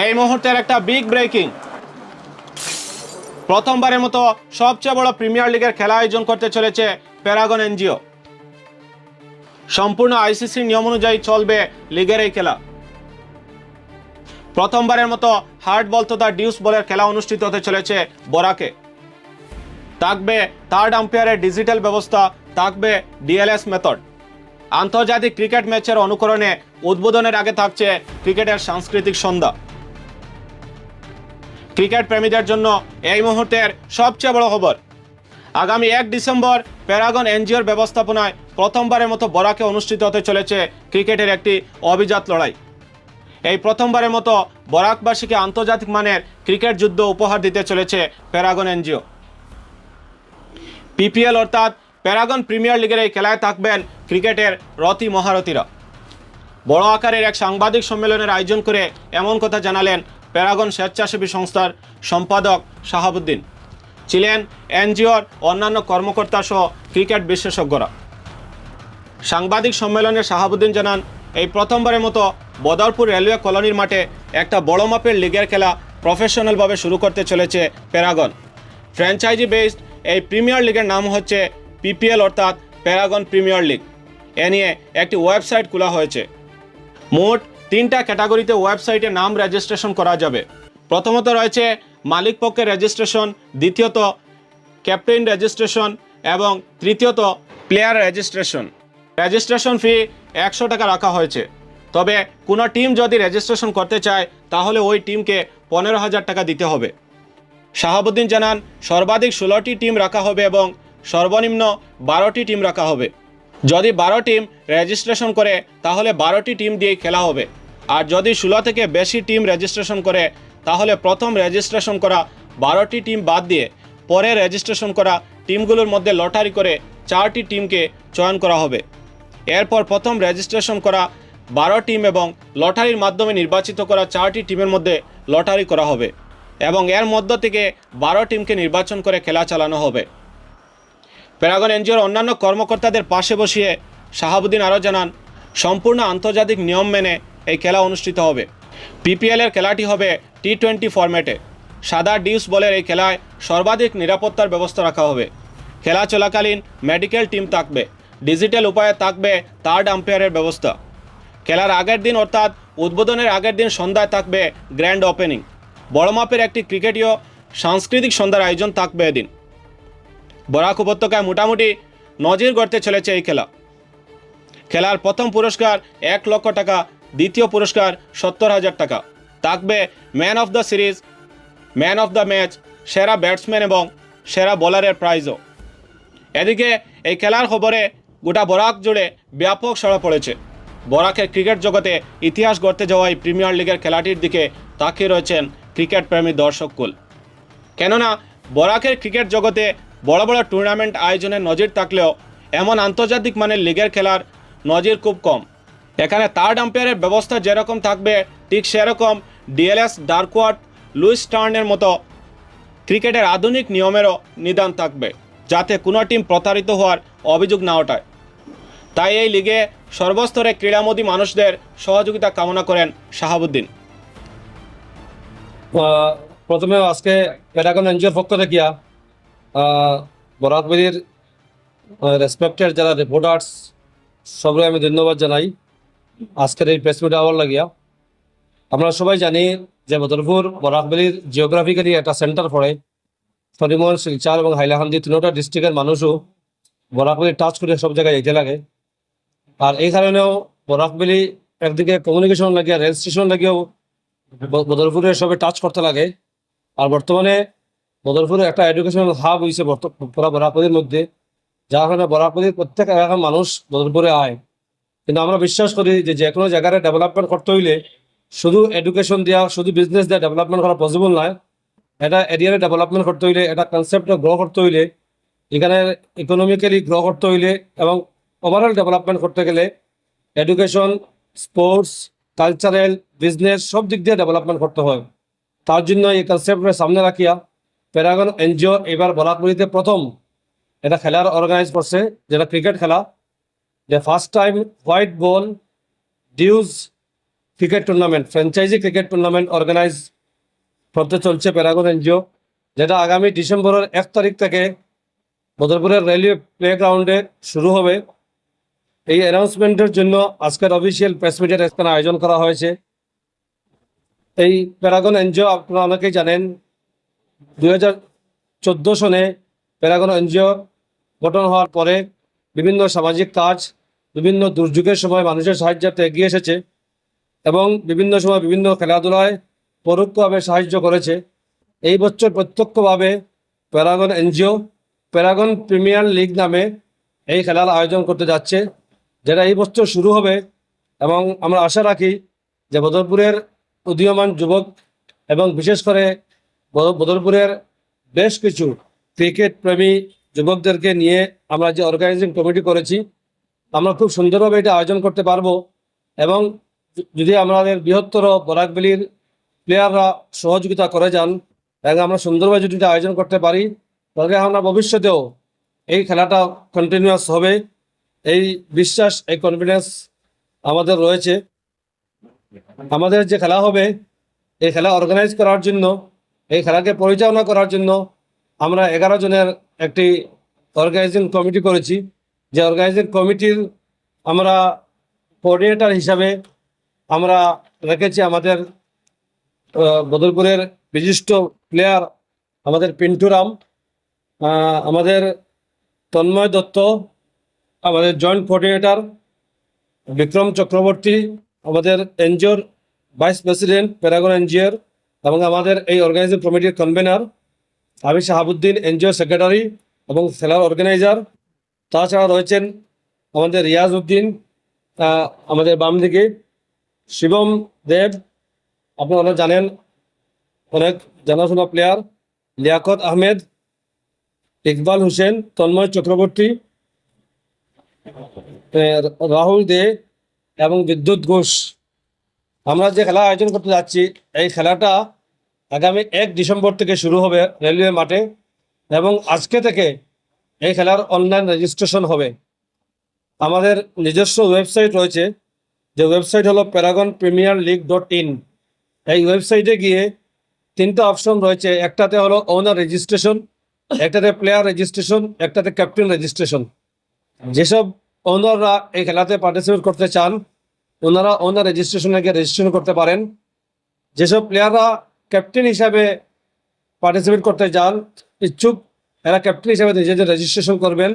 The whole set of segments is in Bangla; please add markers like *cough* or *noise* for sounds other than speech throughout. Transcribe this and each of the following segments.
এই মুহূর্তের একটা বিগ ব্রেকিং প্রথমবারের মতো সবচেয়ে বড় প্রিমিয়ার লিগের খেলা আয়োজন করতে চলেছে প্যারাগন এনজিও সম্পূর্ণ আইসিসির নিয়ম অনুযায়ী চলবে লিগের এই খেলা। প্রথমবারের মতো হার্ড বল তথা ডিউস বলের খেলা অনুষ্ঠিত হতে চলেছে বরাকে। থাকবে থার্ড আম্পায়ারের ডিজিটাল ব্যবস্থা, থাকবে ডিএলএস মেথড আন্তর্জাতিক ক্রিকেট ম্যাচের অনুকরণে উদ্বোধনের আগে থাকছে ক্রিকেটের সাংস্কৃতিক সন্ধ্যা। ক্রিকেট প্রেমীদের জন্য এই মুহূর্তের সবচেয়ে বড় খবর। আগামী এক ডিসেম্বর প্যারাগন এনজিওর ব্যবস্থাপনায় প্রথমবারের মতো বরাকে অনুষ্ঠিত হতে চলেছে ক্রিকেটের একটি অভিজাত লড়াই। এই প্রথমবারের মতো বরাকবাসীকে আন্তর্জাতিক মানের ক্রিকেট যুদ্ধ উপহার দিতে চলেছে প্যারাগন এনজিও। পিপিএল অর্থাৎ প্যারাগন প্রিমিয়ার লিগের এই খেলায় থাকবেন ক্রিকেটের রতি মহারথীরা। বড় আকারের এক সাংবাদিক সম্মেলনের আয়োজন করে এমন কথা জানালেন প্যারাগন স্বেচ্ছাসেবী সংস্থার সম্পাদক শাহাবুদ্দিন। ছিলেন এনজিওর অন্যান্য কর্মকর্তা সহ ক্রিকেট বিশেষজ্ঞরা। সাংবাদিক সম্মেলনে শাহাবুদ্দিন জানান, এই প্রথমবারের মতো বদরপুর রেলওয়ে কলোনির মাঠে একটা বড় মাপের লিগের খেলা প্রফেশনালভাবে শুরু করতে চলেছে প্যারাগন। ফ্র্যাঞ্চাইজি বেসড এই প্রিমিয়ার লিগের নাম হচ্ছে পিপিএল অর্থাৎ প্যারাগন প্রিমিয়ার লিগ। এ নিয়ে একটি ওয়েবসাইট খোলা হয়েছে। মোট তিনটা ক্যাটাগরিতে ওয়েবসাইটে নাম রেজিস্ট্রেশন করা যাবে। প্রথমত রয়েছে মালিক পক্ষের রেজিস্ট্রেশন, দ্বিতীয়ত ক্যাপ্টেন রেজিস্ট্রেশন, এবং তৃতীয়ত প্লেয়ার রেজিস্ট্রেশন। রেজিস্ট্রেশন ফি একশো টাকা রাখা হয়েছে। তবে কোনো টিম যদি রেজিস্ট্রেশন করতে চায়, তাহলে ওই টিমকে পনেরো হাজার টাকা দিতে হবে। শাহাবুদ্দিন জানান, সর্বাধিক ষোলোটি টিম রাখা হবে এবং সর্বনিম্ন বারোটি টিম রাখা হবে। যদি বারো টিম রেজিস্ট্রেশন করে, তাহলে বারোটি টিম দিয়ে খেলা হবে। আর যদি ষোলো থেকে বেশি টিম রেজিস্ট্রেশন করে, তাহলে প্রথম রেজিস্ট্রেশন করা বারোটি টিম বাদ দিয়ে পরে রেজিস্ট্রেশন করা টিমগুলোর মধ্যে লটারি করে চারটি টিমকে চয়ন করা হবে। এরপর প্রথম রেজিস্ট্রেশন করা বারো টিম এবং লটারির মাধ্যমে নির্বাচিত করা চারটি টিমের মধ্যে লটারি করা হবে এবং এর মধ্য থেকে বারো টিমকে নির্বাচন করে খেলা চালানো হবে। প্যারাগন এনজিওর অন্যান্য কর্মকর্তাদের পাশে বসিয়ে শাহাবুদ্দিন আরও জানান, সম্পূর্ণ আন্তর্জাতিক নিয়ম মেনে এই খেলা অনুষ্ঠিত হবে। পিপিএলের খেলাটি হবে টি টোয়েন্টি ফরম্যাটে সাদা ডিউস বলের এই খেলায় সর্বাধিক নিরাপত্তার ব্যবস্থা রাখা হবে। খেলা চলাকালীন মেডিকেল টিম থাকবে। ডিজিটাল উপায়ে থাকবে থার্ড আম্পায়ারের ব্যবস্থা। খেলার আগের দিন অর্থাৎ উদ্বোধনের আগের দিন সন্ধ্যায় থাকবে গ্র্যান্ড ওপেনিং বড় মাপের একটি ক্রিকেটীয় সাংস্কৃতিক সন্ধ্যার আয়োজন থাকবে এদিন। বরাক উপত্যকায় মোটামুটি নজির গড়তে চলেছে এই খেলা। খেলার প্রথম পুরস্কার এক লক্ষ টাকা দ্বিতীয় পুরস্কার সত্তর হাজার টাকা। থাকবে man of the series man of the match সেরা ব্যাটসম্যান এবং সেরা বোলারের প্রাইজও এদিকে এই খেলার খবরে গোটা বরাক জুড়ে ব্যাপক সাড়া পড়েছে। বরাকের ক্রিকেট জগতে ইতিহাস গড়তে যাওয়া এই প্রিমিয়ার লিগের খেলাটির দিকে তাকিয়ে রয়েছেন ক্রিকেট প্রেমী দর্শককুল কেননা বরাকের ক্রিকেট জগতে বড় বড় টুর্নামেন্ট আয়োজনের নজির থাকলেও এমন আন্তর্জাতিক মানের লিগের খেলার নজির খুব কম। এখানে থার্ড আম্পায়ারের ব্যবস্থা যেরকম থাকবে, ঠিক সেরকম ডিএলএস ডার্কওয়ার্ড লুইস টার্নের মতো ক্রিকেটের আধুনিক নিয়মেরও নিদান থাকবে, যাতে কোনো টিম প্রতারিত হওয়ার অভিযোগ না ওঠায়। তাই এই লিগে সর্বস্তরে ক্রীড়ামোদী মানুষদের সহযোগিতা কামনা করেন শাহাবুদ্দিন। প্রথমে আজকে প্যারাগন এনজিওর পক্ষ থেকে বরাকবির রেসপেক্টেড যারা রিপোর্টার্স সবাই আমি ধন্যবাদ জানাই। আজকের এই প্রেস মিট আওয়ার লাগিয়া, আমরা সবাই জানি যে বদরপুর, বরাকবিলির জিওগ্রাফিক্যালি একটা সেন্টার পড়ে। ফরিমন শিলচার এবং হাইলাকান্দি তিনোটা ডিস্ট্রিক্টের মানুষও বরাকবিলি টাচ করে সব জায়গায় যেতে লাগে। আর এই কারণেও বরাকবিলি একদিকে কমিউনিকেশন লাগিয়া রেল স্টেশন লাগিয়েও বদরপুরে সবে টাচ করতে লাগে। আর বর্তমানে বদরপুরে একটা এডুকেশনাল হাব হয়েছে পুরা বরাকদির মধ্যে, যার কারণে বরাকদির প্রত্যেক এলাকার মানুষ বদরপুরে আয়। কিন্তু আমরা বিশ্বাস করি যে যে কোনো জায়গায় ডেভেলপমেন্ট করতে হইলে শুধু এডুকেশন দেওয়া শুধু বিজনেস দেওয়া ডেভেলপমেন্ট করা পসিবল নয়। এটা এরিয়ারে ডেভেলপমেন্ট করতে হইলে, এটা কনসেপ্টে গ্রো করতে হইলে, এখানে ইকোনমিক্যালি গ্রো করতে হইলে এবং ওভারঅল ডেভেলপমেন্ট করতে গেলে এডুকেশন স্পোর্টস কালচারাল বিজনেস সব দিক দিয়ে ডেভেলপমেন্ট করতে হয়। তার জন্য এই কনসেপ্টের সামনে রাখিয়া প্যারাগন এনজিও এবার বরাকবলিতে প্রথম এটা খেলার অর্গানাইজ করছে, যেটা ক্রিকেট খেলা। যে first time white ball deuce cricket tournament franchise cricket tournament organise করতে চলছে প্যারাগন এনজিও, যেটা আগামী ডিসেম্বরের এক তারিখ থেকে বদরপুরের রেলওয়ে প্লে গ্রাউন্ডে শুরু হবে। এই অ্যানাউন্সমেন্টের জন্য আজকের অফিসিয়াল প্রেস মিটের এখানে আয়োজন করা হয়েছে। এই প্যারাগন এনজিও, আপনারা অনেকেই জানেন, দুই হাজার চোদ্দ সনে প্যারাগন এনজিও গঠন হওয়ার পরে বিভিন্ন সামাজিক কাজ, বিভিন্ন দুর্যোগের সময় মানুষের সাহায্যার্থে এগিয়ে এসেছে এবং বিভিন্ন সময় বিভিন্ন খেলাধুলায় পরোক্ষভাবে সাহায্য করেছে। এই বছর প্রত্যক্ষভাবে Paragon NGO, Paragon premier league নামে এই খেলার আয়োজন করতে যাচ্ছে, যেটা এই বছর শুরু হবে এবং আমরা আশা রাখি যে বদরপুরের উদীয়মান যুবক এবং বিশেষ করে বদ- বদরপুরের বেশ কিছু ক্রিকেট প্রেমী যুবকদেরকে নিয়ে আমরা যে অর্গানাইজিং কমিটি করেছি, আমরা খুব সুন্দরভাবে এটা আয়োজন করতে পারব এবং যদি আমাদের বৃহত্তর বরাকবেলির প্লেয়াররা সহযোগিতা করে যান এবং আমরা সুন্দরভাবে যদি এটা আয়োজন করতে পারি, তাহলে আমরা ভবিষ্যতেও এই খেলাটা কন্টিনিউয়াস হবে। এই বিশ্বাস, এই কনফিডেন্স আমাদের রয়েছে। আমাদের যে খেলা হবে, এই খেলা অর্গানাইজ করার জন্য, এই খেলাকে পরিচালনা করার জন্য আমরা এগারো জনের একটি অর্গানাইজিং কমিটি করেছি। যে অর্গানাইজিং কমিটির আমরা কোঅর্ডিনেটর হিসাবে আমরা রেখেছি আমাদের বদরপুরের বিশিষ্ট প্লেয়ার আমাদের পিন্টুরাম আমাদের তন্ময় দত্ত, আমাদের জয়েন্ট কোঅর্ডিনেটর বিক্রম চক্রবর্তী, আমাদের এনজিওর ভাইস প্রেসিডেন্ট প্যারাগন এনজিওর এবং আমাদের এই অর্গানাইজিং কমিটির কনভেনার আমি শাহাবুদ্দিন এনজিও সেক্রেটারি এবং সেলার অর্গানাইজার। তাছাড়া রয়েছেন আমাদের রিয়াজ উদ্দিন আমাদের বাম দিকে শিবম দেব। আপনারা জানেন, অনেক জানাশোনা প্লেয়ার লিয়াকত আহমেদ, ইকবাল হোসেন, তন্ময় চক্রবর্তী রাহুল দে এবং বিদ্যুৎ ঘোষ। আমরা যে খেলা আয়োজন করতে যাচ্ছি, এই খেলাটা আগামী এক ডিসেম্বর থেকে শুরু হবে রেলওয়ে মাঠে এবং আজকে থেকে এই খেলার অনলাইন রেজিস্ট্রেশন হবে। আমাদের নিজস্ব ওয়েবসাইট রয়েছে, যে ওয়েবসাইট হলো Paragon premier league dot in এই ওয়েবসাইটে গিয়ে তিনটা অপশন রয়েছে, একটাতে হলো ওনার রেজিস্ট্রেশন একটাতে প্লেয়ার রেজিস্ট্রেশন একটাতে ক্যাপ্টেন রেজিস্ট্রেশন যেসব ওনাররা এই খেলাতে পার্টিসিপেট করতে চান, ওনারা ওনার রেজিস্ট্রেশনে গিয়ে রেজিস্ট্রেশন করতে পারেন। যেসব প্লেয়াররা ক্যাপ্টেন হিসাবে পার্টিসিপেট করতে যান, ইচ্ছুক, এরা ক্যাপ্টেন হিসাবে নিজেদের রেজিস্ট্রেশন করবেন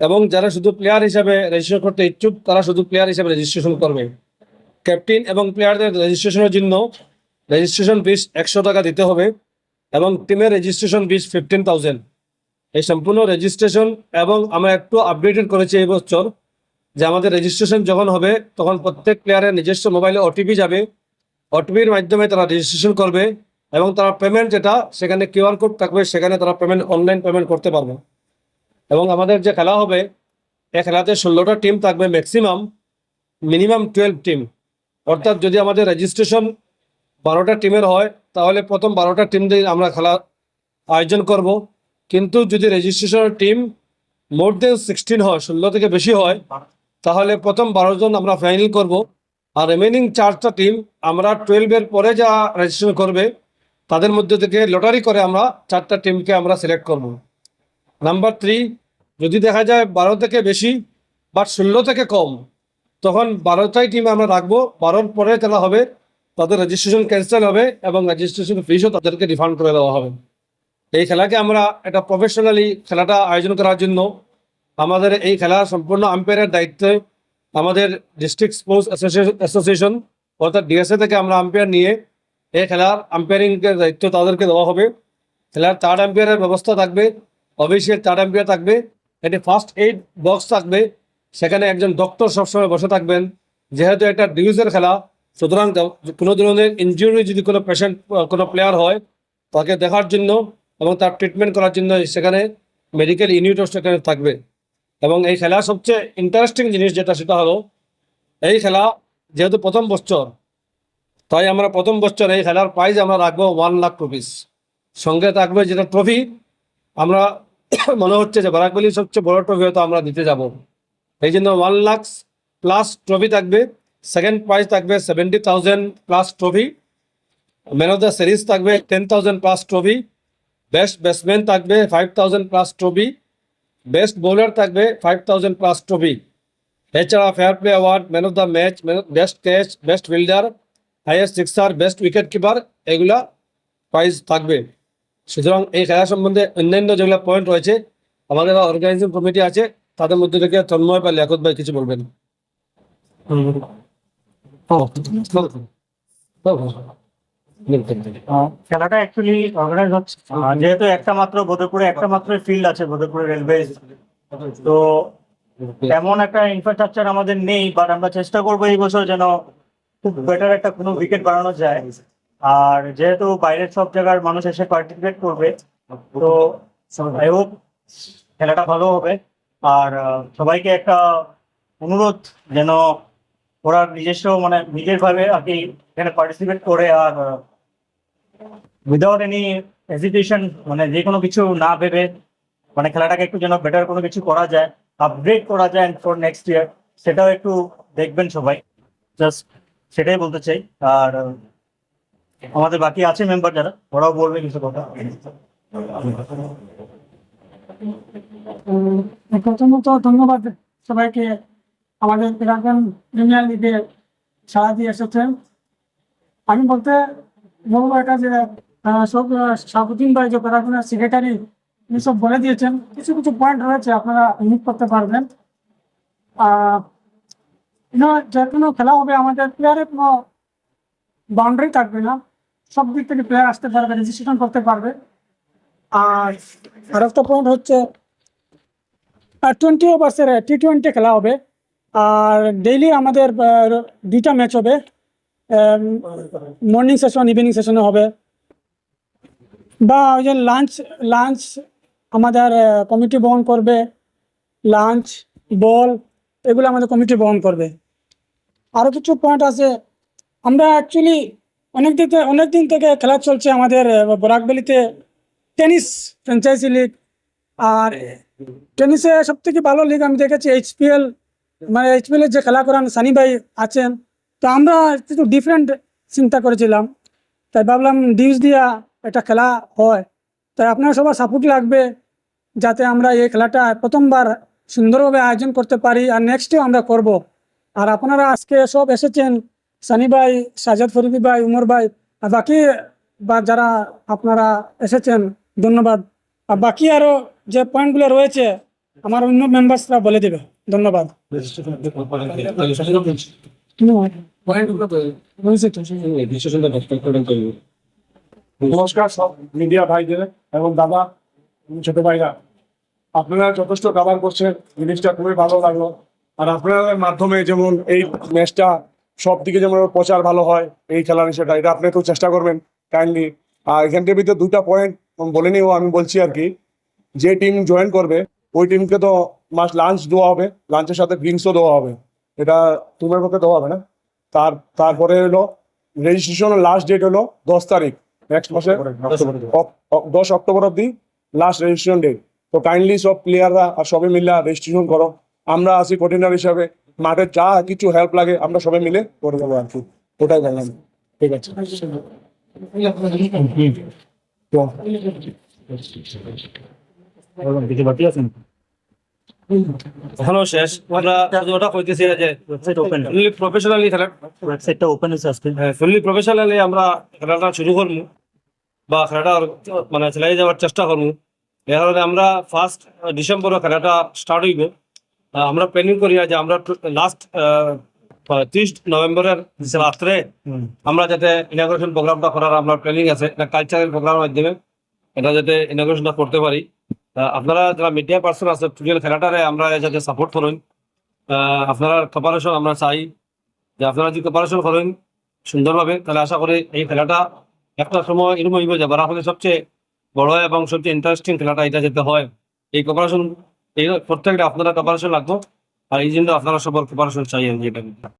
এবং যারা শুধু প্লেয়ার হিসাবে রেজিস্ট্রেশন করতে ইচ্ছুক, তারা শুধু প্লেয়ার হিসাবে রেজিস্ট্রেশন করবে। ক্যাপ্টেন এবং প্লেয়ারদের রেজিস্ট্রেশনের জন্য রেজিস্ট্রেশন ফিস একশো টাকা দিতে হবে এবং টিমের রেজিস্ট্রেশন ফিস ফিফটিন থাউজেন্ড এই সম্পূর্ণ রেজিস্ট্রেশন এবং আমরা একটু আপডেটেড করেছি এই বছর যে আমাদের রেজিস্ট্রেশন যখন হবে, তখন প্রত্যেক প্লেয়ারের নিজস্ব মোবাইলে ওটিপি যাবে। ওটিপির মাধ্যমে তারা রেজিস্ট্রেশন করবে এবং তারা পেমেন্ট যেটা, সেখানে কিউআর কোড থাকবে, সেখানে তারা পেমেন্ট অনলাইন পেমেন্ট করতে পারবে। এবং আমাদের যে খেলা হবে এ খেলাতে ষোলোটা টিম থাকবে ম্যাক্সিমাম মিনিমাম টুয়েলভ টিম অর্থাৎ যদি আমাদের রেজিস্ট্রেশন বারোটা টিমের হয়, তাহলে প্রথম বারোটা টিম দিয়ে আমরা খেলা আয়োজন করব। কিন্তু যদি রেজিস্ট্রেশনের টিম মোর দেন সিক্সটিন হয়, ষোলো থেকে বেশি হয়, তাহলে প্রথম বারো জন আমরা ফাইনাল করব। আর রিমেনিং চারটা টিম আমরা টুয়েলভের পরে যা রেজিস্ট্রেশন করবে, তাদের মধ্যে থেকে লটারি করে আমরা চারটা টিমকে আমরা সিলেক্ট করব। নাম্বার থ্রি যদি দেখা যায় বারো থেকে বেশি বা ষোলো থেকে কম, তখন বারোটাই টিম আমরা রাখব। বারোর পরে খেলা হবে, তাদের রেজিস্ট্রেশন ক্যান্সেল হবে এবং রেজিস্ট্রেশন ফিসও তাদেরকে রিফান্ড করে দেওয়া হবে। এই খেলাকে আমরা এটা প্রফেশনালি খেলাটা আয়োজন করার জন্য আমাদের এই খেলা সম্পূর্ণ আম্পায়ারের দায়িত্বে আমাদের ডিস্ট্রিক্ট স্পোর্টস অ্যাসোসিয়েশন অর্থাৎ ডিএসএ থেকে আমরা আম্পায়ার নিয়ে এই খেলার আম্পায়ারিংয়ের দায়িত্ব তাদেরকে দেওয়া হবে। খেলার থার্ড আম্পায়ারের ব্যবস্থা থাকবে অফিসিয়াল থার্ড আম্পায়ার থাকবে একটি ফার্স্ট এইড বক্স থাকবে, সেখানে একজন ডক্টর সবসময় বসে থাকবেন। যেহেতু একটা ডিউজের খেলা, সুতরাং কোনো ধরনের ইনজুরি যদি কোনো পেশেন্ট কোনো প্লেয়ার হয়, তাকে দেখার জন্য এবং তার ট্রিটমেন্ট করার জন্য সেখানে মেডিকেল ইউনিটও সেখানে থাকবে। এবং এই খেলা সবচেয়ে ইন্টারেস্টিং জিনিস যেটা, সেটা হলো এই খেলা যেহেতু প্রথম বছর, তাই আমরা প্রথম বছর এই খেলার প্রাইজ আমরা রাখব ওয়ান লাখ রুপিস সঙ্গে থাকবে যেটা ট্রফি আমরা *coughs* মনে হচ্ছে যে বারাকবলির সবচেয়ে বড় ট্রফি হয়তো আমরা দিতে যাব। এই জন্য ওয়ান লাখ প্লাস ট্রফি থাকবে সেকেন্ড প্রাইজ থাকবে seventy thousand plus trophy man of the series থাকবে ten thousand plus trophy best batsman থাকবে five thousand plus trophy best bowler থাকবে ফাইভ থাউজেন্ড প্লাস ট্রফি এছাড়া fair play award man of the match best catch best fielder highest sixer best wicket keeper এগুলা প্রাইজ থাকবে সুতরাং এই খেলা সম্বন্ধে অন্যান্য যেগুলো পয়েন্ট রয়েছে আমাদের অর্গানাইজিং কমিটি আছে তাদের মধ্যে থেকে তন্ময় বা লিয়াকত ভাই কিছু বলবেন আহ, খেলাটা অ্যাকচুয়ালি অর্গানাইজ হচ্ছে। যেহেতু একটা মাত্র বোধপুরে, একটা মাত্র ফিল্ড আছে বোধপুরে রেলওয়ে তো তেমন একটা ইনফ্রাস্ট্রাকচার আমাদের নেই বাট আমরা চেষ্টা করব এই বছর যেন খুব বেটার একটা কোনো উইকেট বানানো যায়। আর যেহেতু বাইরের সব জায়গার মানুষ এসে পার্টিসিপেট করবে, তো আই হোপ খেলাটা ভালো হবে। আর সবাইকে একটা অনুরোধ যেন ওরা নিজস্ব মানে নিজের ভাবে আর কি এখানে পার্টিসিপেট করে আর উইদাউট এনি হেজিটেশন মানে যে কোনো কিছু না ভেবে মানে খেলাটাকে একটু যেন বেটার কোনো কিছু করা যায় আপগ্রেড করা যায় ফর নেক্সট ইয়ার সেটাও একটু দেখবেন সবাই। জাস্ট সেটাই বলতে চাই। আর, আমাদের বাকি আছে মেম্বার যারা, ওরাও বলবে কিছু কথা। প্রথমত ধন্যবাদ সবাইকে। আমাদের প্রাক্তন প্রিমিয়ার লিগে সাড়া দিয়ে এসেছেন আমি বলতে বলব এটা যে সব, সাবুদ্দিন ভাই যে প্রাক্তনের সেক্রেটারি উনি সব বলে দিয়েছেন, কিছু কিছু পয়েন্ট রয়েছে আপনারা ইউনিট করতে পারবেন। যে কোনো খেলা হবে আমাদের প্লেয়ারের কোনো বাউন্ডারি থাকবে না। সব দিক থেকে প্লেয়ার আসতে পারবে রেজিস্ট্রেশন করতে পারবে। আর আরেকটা পয়েন্ট হচ্ছে টোয়েন্টি ওভার্সের টি টোয়েন্টি খেলা হবে। আর ডেইলি আমাদের দুইটা ম্যাচ হবে। মর্নিং সেশন ইভিনিং সেশনে হবে। বা ওই যে লাঞ্চ লাঞ্চ আমাদের কমিটি বহন করবে। লাঞ্চ বল এগুলো আমাদের কমিটি বহন করবে। আরও কিছু পয়েন্ট আছে। আমরা অ্যাকচুয়ালি অনেক দিন অনেক দিন থেকে খেলা চলছে আমাদের বরাকবেলিতে টেনিস ফ্র্যাঞ্চাইজি লিগ আর টেনিসে সব থেকে ভালো লিগ আমি দেখেছি এইচপিএল মানে এইচপিএল এর যে খেলা করান সানি ভাই আছেন, তো আমরা একটু ডিফারেন্ট চিন্তা করেছিলাম। তাই ভাবলাম ডিউজ দিয়া একটা খেলা হয়। তাই আপনার সবার সাপোর্ট লাগবে যাতে আমরা এই খেলাটা প্রথমবার সুন্দরভাবে আয়োজন করতে পারি আর নেক্সটেও আমরা করব। আর আপনারা আজকে সব এসেছেন, সানি ভাই সাজাদ ফরিদি ভাই, উমর ভাই, আর বাকি বা যারা আপনারা এসেছেন, ধন্যবাদ। আর বাকি আরও যে পয়েন্টগুলো রয়েছে আমার অন্য মেম্বার্সরা বলে দেবে। ধন্যবাদ। নমস্কার, সব মিডিয়া ভাইদের এবং দাদা ছোট ভাইরা। আপনারা যথেষ্ট কাভার করছেন, জিনিসটা খুবই ভালো লাগল। আর আপনাদের মাধ্যমে যেমন এই ম্যাচটা সব দিকে যেমন প্রচার ভালো হয়, এই খেলার সেটা এটা আপনি একটু চেষ্টা করবেন কাইন্ডলি আর এখান থেকে ভিতরে দুইটা পয়েন্ট বলে নিও আমি বলছি আর কি। যে টিম জয়েন করবে ওই টিমকে তো মাস লাঞ্চ দেওয়া হবে লাঞ্চের সাথে ড্রিঙ্কসও দেওয়া হবে। এটা টিমের পক্ষে দেওয়া হবে না। তার, তারপরে হলো রেজিস্ট্রেশন লাস্ট ডেট হলো দশ তারিখ নেক্সট মাসে দশ অক্টোবর অব্দি লাস্ট রেজিস্ট্রেশন ডেট তো কাইন্ডলি সব প্লেয়াররা আর সবাই মিলে রেজিস্ট্রেশন করো। আমরা আসি কোর্ডিনার হিসাবে। মাঠে যা কিছু হেল্প লাগে, আমরা সবাই মিলে করে দেবো আর কি। ওটাই বললাম। ঠিক আছে। কিছু বাকি আছে হ্যালো শেষ। আমরা ওটা কইতেছি যে ওয়েবসাইট ওপেন প্রফেশনালি খেলা ওয়েবসাইটটা ওপেন হয়েছে আজকে। ফুললি প্রফেশনালি আমরা খেলাটা শুরু করব বা খেলাটা মানে চালাই যাওয়ার চেষ্টা করব। এ কারণে আমরা ফার্স্ট ডিসেম্বর খেলাটা স্টার্ট হইব। আমরা প্ল্যানিং করি যে আমরা লাস্ট ত্রিশ নভেম্বরের রাত্রে। আমরা যাতে ইনাগ্রেশন প্রোগ্রামটা করার আমরা প্ল্যানিং আছে কালচারাল প্রোগ্রামের মাধ্যমে। এটা যাতে ইনাগ্রেশনটা করতে পারি। আপনারা যারা মিডিয়া পার্সন আছে টোটাল খেলাটারে আমরা যাতে সাপোর্ট করেন। আপনারা কপারেশন আমরা চাই যে আপনারা যদি কপারেশন করেন সুন্দরভাবে, তাহলে আশা করি এই খেলাটা একটা সময় এরকম হইব যে বারাফলের সবচেয়ে বড় এবং সবচেয়ে ইন্টারেস্টিং খেলাটা এটা যেতে হয়। এই কপারেশন এই প্রত্যেকটা আপনারা কপারেশন লাগবো। আর এই জন্য আপনারা সবার কপারেশন চাই আমি যেটা